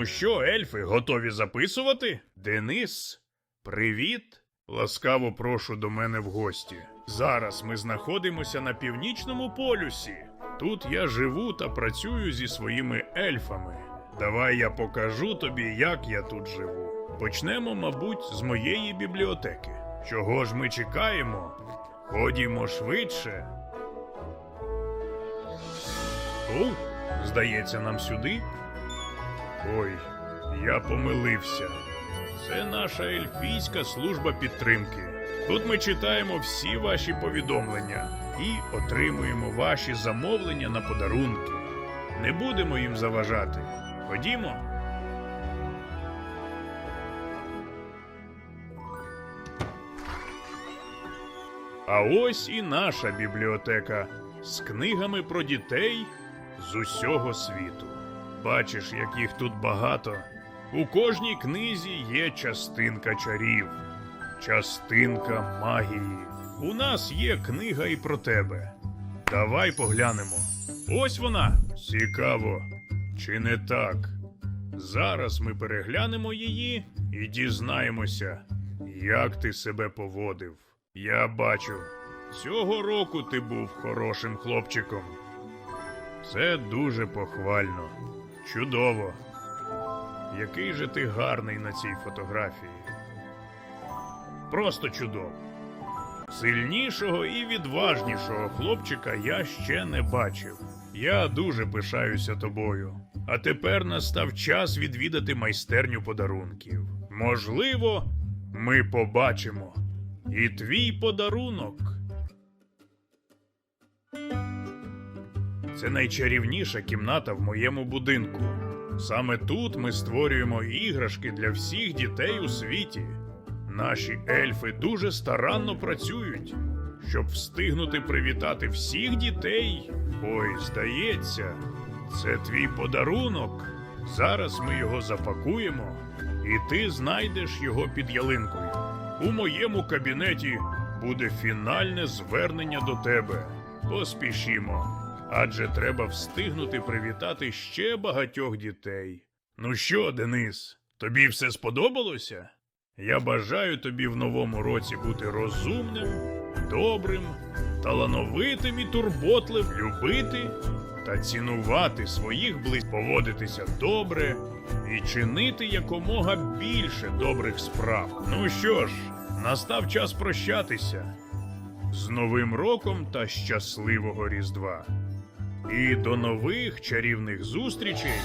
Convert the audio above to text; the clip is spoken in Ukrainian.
Ну що, ельфи, готові записувати? Денис, привіт. Ласкаво прошу до мене в гості. Зараз ми знаходимося на північному полюсі. Тут я живу та працюю зі своїми ельфами. Давай я покажу тобі, як я тут живу. Почнемо, мабуть, з моєї бібліотеки. Чого ж ми чекаємо? Ходімо швидше. О, здається, нам сюди. Ой, я помилився. Це наша ельфійська служба підтримки. Тут ми читаємо всі ваші повідомлення і отримуємо ваші замовлення на подарунки. Не будемо їм заважати. Ходімо. А ось і наша бібліотека з книгами про дітей з усього світу. Бачиш, як їх тут багато. У кожній книзі є частинка чарів, частинка магії. У нас є книга і про тебе. Давай поглянемо. Ось вона. Цікаво. Чи не так? Зараз ми переглянемо її і дізнаємося, як ти себе поводив. Я бачу, цього року ти був хорошим хлопчиком. Це дуже похвально. Чудово. Який же ти гарний на цій фотографії. Просто чудово. Сильнішого і відважнішого хлопчика я ще не бачив. Я дуже пишаюся тобою. А тепер настав час відвідати майстерню подарунків. Можливо, ми побачимо і твій подарунок. Це найчарівніша кімната в моєму будинку. Саме тут ми створюємо іграшки для всіх дітей у світі. Наші ельфи дуже старанно працюють, щоб встигнути привітати всіх дітей. Ой, здається, це твій подарунок. Зараз ми його запакуємо, і ти знайдеш його під ялинкою. У моєму кабінеті буде фінальне звернення до тебе. Поспішімо, адже треба встигнути привітати ще багатьох дітей. Ну що, Денис, тобі все сподобалося? Я бажаю тобі в новому році бути розумним, добрим, талановитим і турботливим, любити та цінувати своїх близьких, поводитися добре і чинити якомога більше добрих справ. Ну що ж, настав час прощатися. З Новим роком та щасливого Різдва. І до нових чарівних зустрічей